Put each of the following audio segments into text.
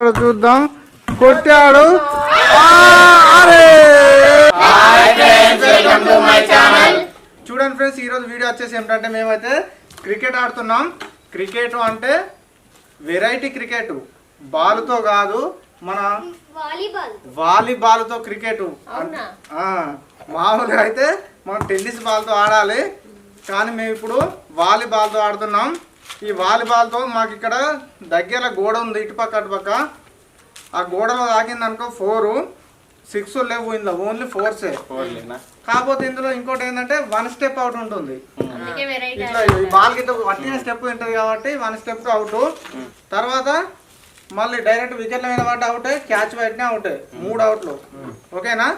చూద్దాం. కొట్టాడు! చూడండి ఫ్రెండ్స్ ఈరోజు వీడియో వచ్చేసి ఏమిటంటే మేమైతే క్రికెట్ ఆడుతున్నాం. క్రికెట్ అంటే వెరైటీ క్రికెట్. బాల్తో కాదు మన వాలీబాల్. వాలీబాల్తో క్రికెట్. మామూలుగా అయితే మనం టెన్నిస్ బాల్తో ఆడాలి. కానీ మేము ఇప్పుడు వాలీబాల్తో ఆడుతున్నాం. ఈ వాలీబాల్తో మాకు ఇక్కడ దగ్గర గోడ ఉంది ఇటుపక్క అటుపక్క ఆ గోడలో తాకింది అనుకో ఫోరు సిక్స్ లేవు ఇందులో ఓన్లీ ఫోర్సే కాకపోతే ఇందులో ఇంకోటి ఏంటంటే వన్ స్టెప్ అవుట్ ఉంటుంది. అందుకే వెరైటీ ఇట్లా ఈ బాల్ గిట్ట పట్టిన స్టెప్ ఉంటుంది కాబట్టి వన్ స్టెప్ అవుట్ తర్వాత మళ్ళీ డైరెక్ట్ వికెట్ల మీద పడ్డ అవుటే క్యాచ్ పట్టిన అవుటే మూడు అవుట్లు ఓకేనా?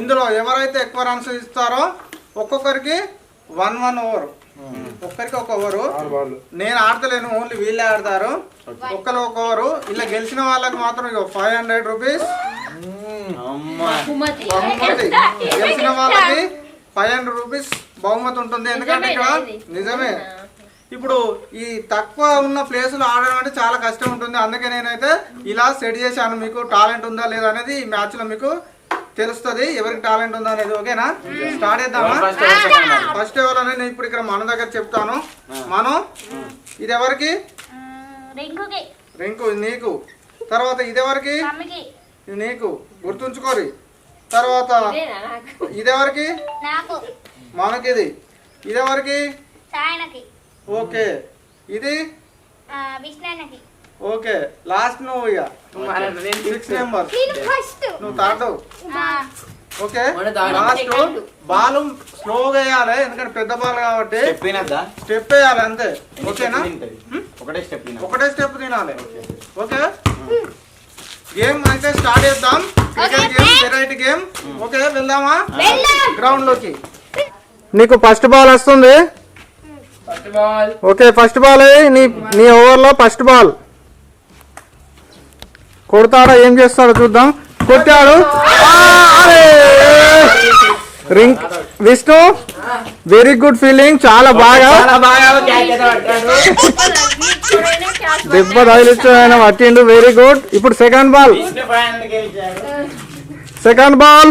ఇందులో ఎవరైతే ఎక్కువ రన్స్ ఇస్తారో ఒక్కొక్కరికి వన్ వన్ ఓవర్ ఒక్కరికి ఒక ఓవరు నేను ఆడతలేను ఓన్లీ వీళ్ళే ఆడతారు. ఒక్కరు ఒక ఓవరు ఇలా గెలిచిన వాళ్ళకి మాత్రం ఇక ఫైవ్ హండ్రెడ్ రూపీస్ గెలిచిన వాళ్ళకి ఫైవ్ హండ్రెడ్ రూపీస్ బహుమతి ఉంటుంది. ఎందుకంటే ఇక్కడ? నిజమే. ఇప్పుడు ఈ తక్కువ ఉన్న ప్లేసులు ఆడడం అంటే చాలా కష్టం ఉంటుంది. అందుకే నేనైతే ఇలా సెట్ చేశాను. మీకు టాలెంట్ ఉందా లేదా అనేది ఈ మ్యాచ్లో మీకు తెలుస్తుంది. ఎవరికి టాలెంట్ ఉందా అనేది ఓకేనా స్టార్ట్ చేద్దామా? ఫస్ట్ ఎవరు నేను ఇప్పుడు ఇక్కడ మన దగ్గర చెప్తాను. మనం ఇది ఎవరికి రింకుకి. రింకు ఇది నీకు. తర్వాత ఇది ఎవరికి మమ్మీకి ఇది నీకు. గుర్తుంచుకోరి. తర్వాత ఇదెవరికి? నాకు. మనకిది. ఇదెవరికి? ఓకే. ఇది? ఓకే లాస్ట్ నువ్వు ఇక సిక్స్ నెంబర్ నువ్వు థర్డ్ ఓకే. లాస్ట్ బాల్ స్లోగా వేయాలి ఎందుకంటే పెద్ద బాల్ కాబట్టి చెప్పినద్దా స్టెప్ వేయాలి అంతే. ఓకేనా? ఒకటే స్టెప్ ఒకటే స్టెప్ తినాలి. ఓకే. గేమ్ అయితే స్టార్ట్ చేద్దాం. Cricket game variety game okay వెళ్దామా? గ్రౌండ్లోకి. నీకు ఫస్ట్ బాల్ వస్తుంది? First ball okay first ball నీ నీ ఓవర్లో ఫస్ట్ బాల్ కొడతాడా? ఏం చేస్తాడో చూద్దాం. కొట్టాడు! Ring Vishnu very good feeling చాలా బాగా. దెబ్బ తగిలిచ్చు ఆయన పట్టిండు వెరీ గుడ్ ఇప్పుడు second ball second ball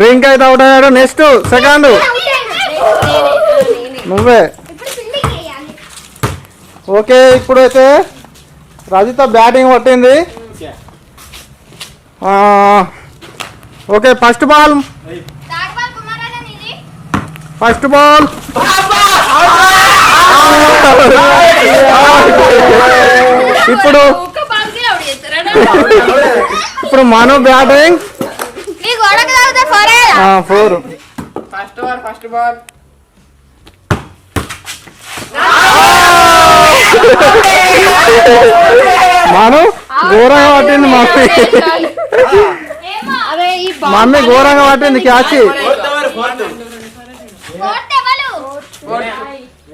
ring అయితే అవుట్ అయ్యాడు. నెక్స్ట్ సెకండ్ నువ్వే. ఓకే ఇప్పుడైతే రజిత బ్యాటింగ్ పట్టింది ఆ, okay first ball. First ball. ఇప్పుడు ఇప్పుడు Manu batting. Four first ball first ball Manu ఘోరంగా పట్టింది మమ్మీ మమ్మీ ఘోరంగా పట్టింది catch. Fourth over fourth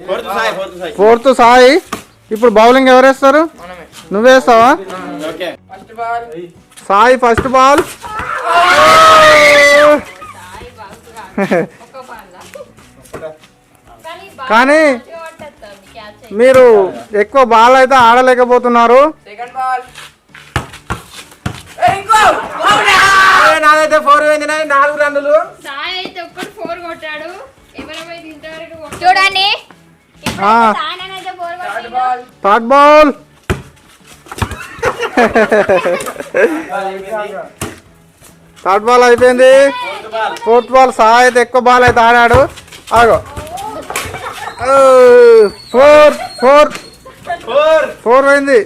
fourth Sai fourth Sai. Fourth Sai. ఇప్పుడు బౌలింగ్ ఎవరు వేస్తారు? నువ్వేస్తావా okay first ball Sai first ball కానీ మీరు ఎక్కువ బాల్ అయితే ఆడలేకపోతున్నారు. సెకండ్ బాల్ నాదైతే ఫోర్ పోయింది నాలుగు రన్నులు. చూడండి. థర్డ్ బాల్ థర్డ్ బాల్ అయిపోయింది. Fourth ball. Fourth ball Sai అయితే ఎక్కువ బాల్ అయితే ఆడాడు. ఆగో. Four four. ఫోర్. ఆడేటట్టు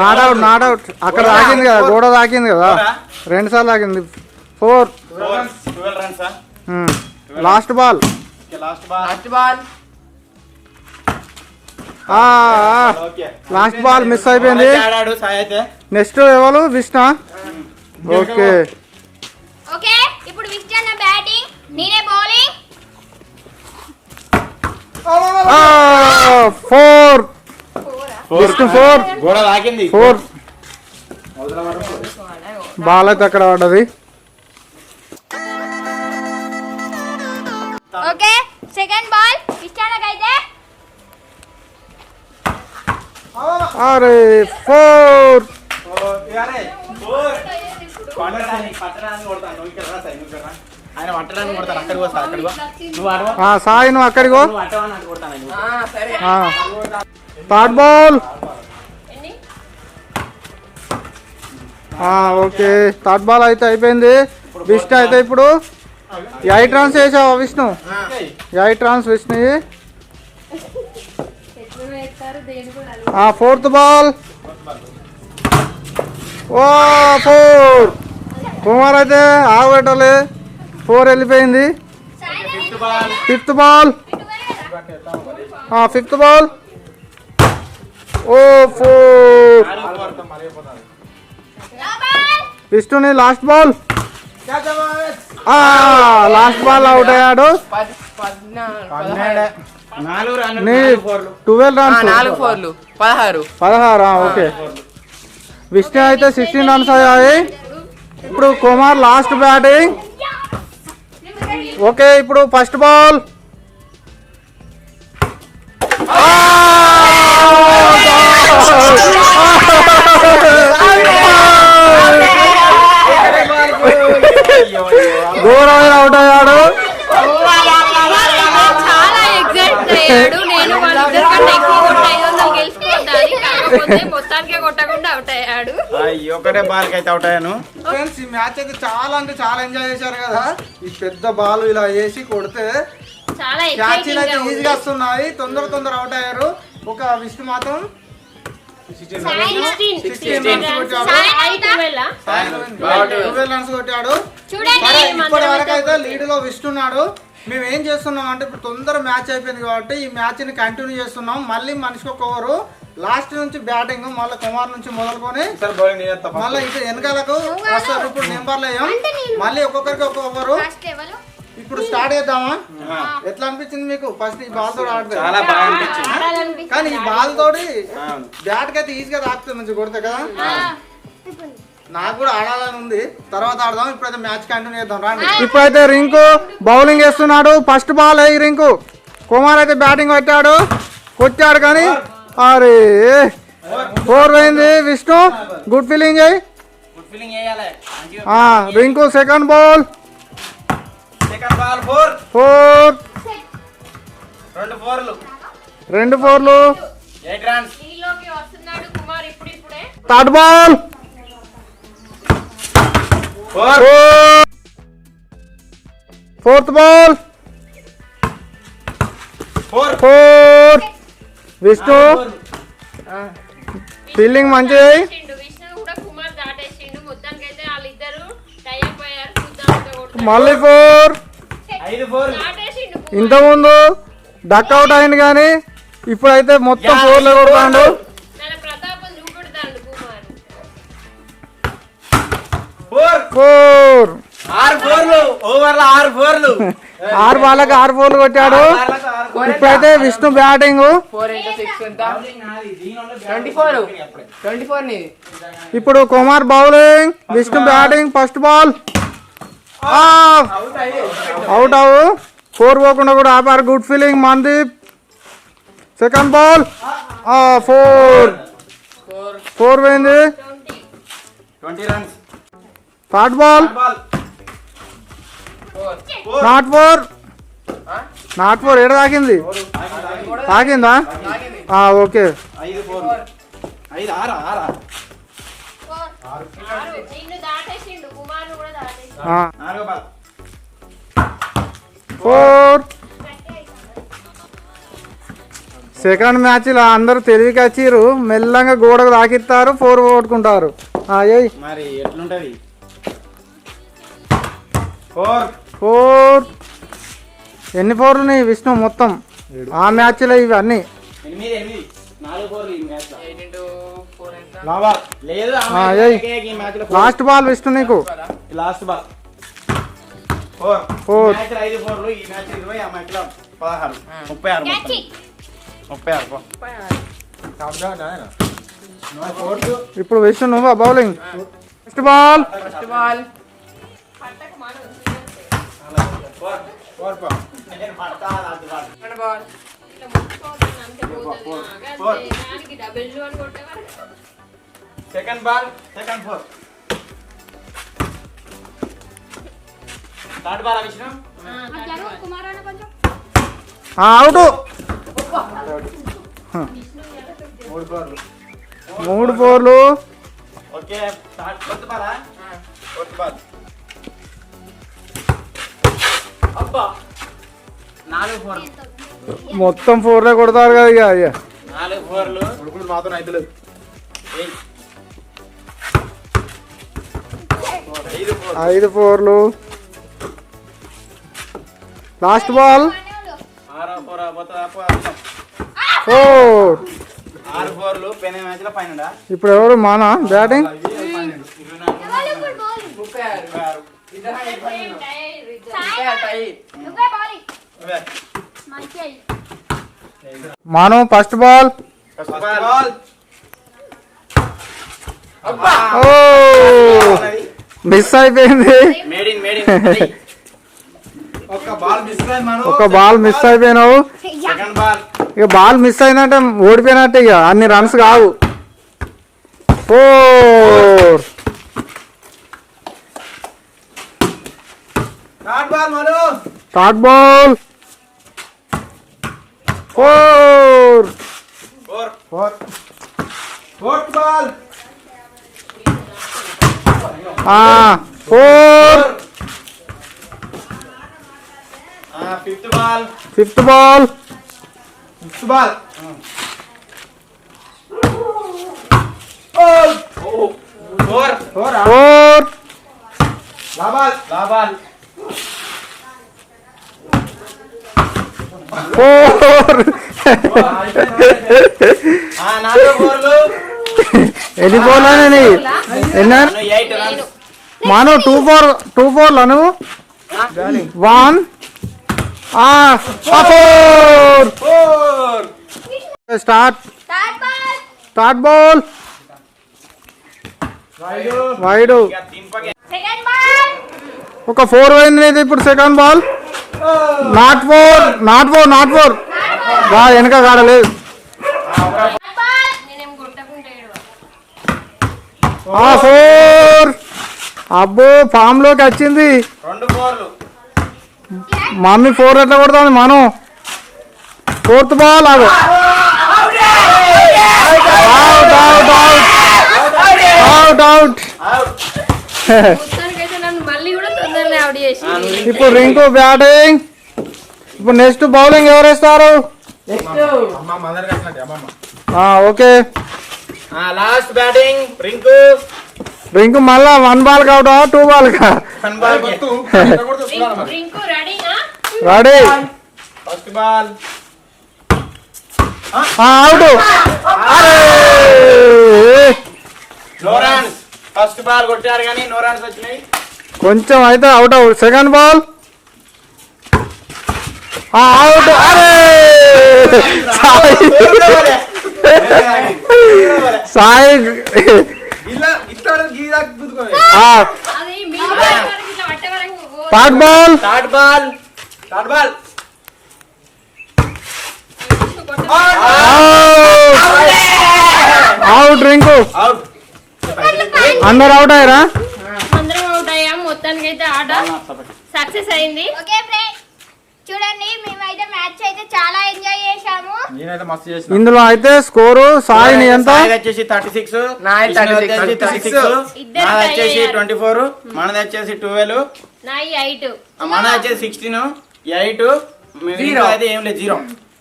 నాట్ అవుట్ నాట్ అవుట్. అక్కడ తాకింది కదా గోడ తాకింది కదా. రెండు సార్లు తాకింది four. Last ball. Last ball. Last ball. Last ball miss అయిపోయింది. నెక్స్ట్ ఎవరు? విష్ణ ఓకే ఓకే ఇప్పుడు విష్ణన్న బ్యాటింగ్ నేనే bowling four Vishnu four four ball అయితే అక్కడ పడ్డది. ఓకే సెకండ్ బాల్ ఇష్టానికైతే అరే ఫోర్. సాయి, నువ్వు అక్కడికి third ball. Okay. Third ball అయితే అయిపోయింది. విష్ణు అయితే ఇప్పుడు. ఎయిట్ రన్స్ వేసావా Vishnu? Eight runs Vishnu. Fourth ball. ఓ ఫోర్. కుమార్ అయితే ఆగబెట్టాలి. ఫోర్ వెళ్ళిపోయింది. Fifth ball. Fifth ball fifth ball. ఓ ఫోర్. విష్ణుని last ball. Last ball out అయ్యాడు. నాలుగు ఫోర్లు. Twelve runs. నాలుగు ఫోర్లు. పదహారు. పదహారు? ఓకే. విష్ణు అయితే సిక్స్టీన్ రన్స్ అయ్యాయి. ఇప్పుడు కుమార్ లాస్ట్ బ్యాటింగ్ ఓకే ఇప్పుడు ఫస్ట్ బాల్ ఘోరమైన అవుట్ అయ్యాడు చాలా ఎగ్జైట్ అయ్యాడు నేను వాళ్ళిద్దరి కంటే ఎక్కువ కొట్ట ఐదు వందలు గెలిచిపోతాను కాకపోతే మొత్తానికే కొట్టకుండా అవుట్ అయ్యాడు అయ్యో, ఒకటే బాల్ అయితే అవుట్ అయ్యాను. ఫ్రెండ్స్ ఈ మ్యాచ్ అయితే చాలా అంటే చాలా ఎంజాయ్ చేశారు కదా. ఈ పెద్ద బాల్ ఇలా వేసి కొడితే చాలా క్యాచీలు అయితే ఈజీగా వస్తున్నాయి. తొందర తొందర అవుట్ అయ్యారు. ఒక విష్ణు మాత్రం 16 runs. కొట్టాడు. ట్వెల్వ్ రన్స్ కొట్టాడు. చూడండి సరే ఇప్పటి వరకు అయితే లీడ్లో విష్ణున్నాడు మేము ఏం చేస్తున్నాం అంటే ఇప్పుడు తొందర మ్యాచ్ అయిపోయింది కాబట్టి ఈ మ్యాచ్ని కంటిన్యూ చేస్తున్నాం. మళ్ళీ మనిషికి ఒక ఓవరు లాస్ట్ నుంచి బ్యాటింగ్ మళ్ళీ కుమార్ నుంచి మొదలుకొని మళ్ళీ ఇటు వెనకాలకు వస్తారు ఇప్పుడు నెంబర్లు వేయం మళ్ళీ ఒక్కొక్కరికి ఒక ఓవరు. ఫస్ట్ ఎవరు? ఇప్పుడు స్టార్ట్ చేద్దామా? ఎట్లా అనిపించింది మీకు? ఫస్ట్ ఈ బాల్ తోటి ఆడితే చాలా బాగా అనిపించింది. కానీ ఈ బాల్ తోటి. బ్యాట్కి అయితే ఈజీగా తాకుతుంది మంచి కొడితే కదా? నాకు కూడా ఆడాలని ఉంది. తర్వాత ఆడదాం. ఇప్పుడైతే మ్యాచ్ కంటిన్యూ చేద్దాం. రండి. ఇప్పుడైతే రింకు బౌలింగ్ వేస్తున్నాడు. ఫస్ట్ బాల్ అయ్యి రింకు? కుమార్ అయితే బ్యాటింగ్ కొట్టాడు. కొట్టాడు కానీ అరే. ఫోర్ పోయింది విష్ణు. గుడ్ ఫీలింగ్ అయ్యి గుడ్ ఫీలింగ్ చేయాలి Rinku second ball second ball four four రెండు ఫోర్లు రెండు ఫోర్లు ఎయిట్ రన్స్ నీలోకి వస్తున్నాడు కుమార్ ఇప్పుడు ఇప్పుడే. Third ball four fourth ball four four Vishnu? Fielding మంచిది. మళ్ళీ ఫోర్ దాటేసిండు. కుమార్. ఇంతకుముందు డక్ అవుట్ అయింది కానీ ఇప్పుడైతే మొత్తం ఫోర్లో కొడతాడు. ఫోర్. ఫోర్. ఆరు బాళ్ళకి ఆరు ఫోర్లు. కొట్టాడు. ఇప్పుడైతే విష్ణు బ్యాటింగ్. ఇప్పుడు Kumar bowling Vishnu batting first ball. Out అవు. ఫోర్ పోకుండా కూడా ఆపారు. Good feeling Mandeep second ball four four పోయింది. Third ball not four not four ఏడ తాకింది? తాకిందా? ఓకే. ఫోర్ సెకండ్ మ్యాచ్లో అందరూ తెలివికి వచ్చిర్రు. మెల్లగా గోడకు తాకిస్తారు. ఫోర్ కొట్టుకుంటారు. ఆ, ఏయ్. మరి ఎట్లుంటది? Four four. ఎన్ని ఫోర్లు నీ విష్ణు మొత్తం? ఆ మ్యాచ్లో ఇవి అన్నీ. మ్యాచ్లో మ్యాచ్లో లాస్ట్ బాల్ విష్ణు నీకు. Last ball? ఫోర్. ఐదు ఫోర్లు ఈ మ్యాచ్ ఇరవై ఆ మ్యాచ్లో పదహారు ముప్పై ఆరు. ముప్పై ఆరు. ఇప్పుడు విష్ణు నువ్వా bowling? First ball. First ball four four పో నేను పడతా అది పడు. Second ball second ball second four third ball Vishnu కుమారాన్ని కొంచెం అవుట్ మూడు ఫోర్లు మూడు ఫోర్లు okay third fourth ball fourth ball మొత్తం ఫోర్లే కొడతారు కదా ఇక ఇక. నాలుగు ఫోర్లు. ఉడుకుడు మాత్రం అయితే లేదు. ఐదు ఫోర్ ఐదు ఫోర్లు. Last ball. ఆరో ఫోర్ పోతా ఫోర్. ఆరు ఫోర్లు పెనే మ్యాచ్లో పైన ఇప్పుడు ఎవరు? మన? Batting? Manu first ball. First ball. ఓ! మిస్ అయిపోయింది. ఒక బాల్ మిస్ అయిపోయినావు. సెకండ్ బాల్. ఇక బాల్ మిస్ అయిందంటే ఓడిపోయినట్టే ఇక అన్ని రన్స్ కావు. Four. Third ball Manu third ball four four four fourth ball four fifth ball fifth ball fifth ball four four four లాబాల్ లాబాల్ ఫోర్. నాలుగు ఫోర్లు ఎన్ని ఎన్న Manu two four two four నువ్వు? One. Four. Four. Start. Start ball. Wide. ఒక four పోయింది నీది ఇప్పుడు second ball. Not four not four not four. రా వెనక కాడలేదు. ఫోర్. అబ్బో ఫామ్లోకి వచ్చింది. మమ్మీ ఫోర్ ఎట్లా కొడుతుంది మనం? ఫోర్త్ బాల్ ఆగు. Out out out out out out మొత్తానికైతే నన్ను మళ్ళీ కూడా తొందరనే అవుట్ చేసి ఇప్పుడు రింకు బ్యాటింగ్. ఇప్పుడు నెక్స్ట్ బౌలింగ్ ఎవరు వేస్తారు okay. Last batting Rinku. Rinku మళ్ళా వన్ బాల్ కావటా టూ బాల్ కా? వన్ బాల్ రింకు రెడీనా ready first ball. Out. No runs first ball కొట్టారు కానీ నో రన్స్ వచ్చినాయి. కొంచెం అయితే out out second ball out అరే! Sai. Third ball third ball third ball out Rinku out అందరు అవుట్ అయ్యారా అందరం అవుట్ అయ్యాం మొత్తానికైతే ఆట సక్సెస్ అయింది. ఓకే ఫ్రెండ్ చూడండి మేమైతే మ్యాచ్ అయితే చాలా ఎంజాయ్ చేశాము. నేనైతే మస్తు చేసిన. ఇందులో అయితే స్కోరు సాయిని ఎంత? సాయిది వచ్చేసి థర్టీ సిక్స్ నాది 36. థర్టీ సిక్స్ ఇద్దరు నాది వచ్చేసి అయ్యారు. ట్వంటీ ఫోర్ మనది వచ్చేసి ట్వెల్వ్ నా ఎయిట్. మనది వచ్చేసి సిక్స్టీన్ ఎయిట్. Zero. అయితే ఏం లేదు జీరో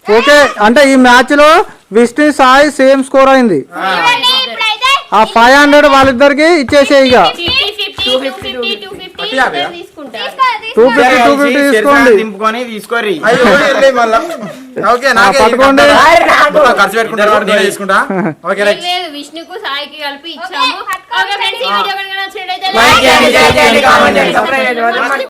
ఓకే అంటే ఈ మ్యాచ్లో విష్ణు సాయి సేమ్ స్కోర్ అయింది. చూడండి ఇప్పుడైతే ఆ ఫైవ్ హండ్రెడ్ వాళ్ళిద్దరికి ఇచ్చేసే ఇక. Fifty fifty two fifty two fifty two fifty two fifty తీసుకోండి. దింపుకొని తీసుకోరి ఓకే పట్టుకోండి. ఖర్చు పెట్టుకుంటారు తీసుకుంటా. ఓకే లేదు విష్ణుకు సాయికి కలిపి ఇచ్చాము. ఓకే ఫ్రెండ్స్ ఈ వీడియో కనుక నచ్చినట్లయితే Like చేయండి, share చేయండి, subscribe చేయండి.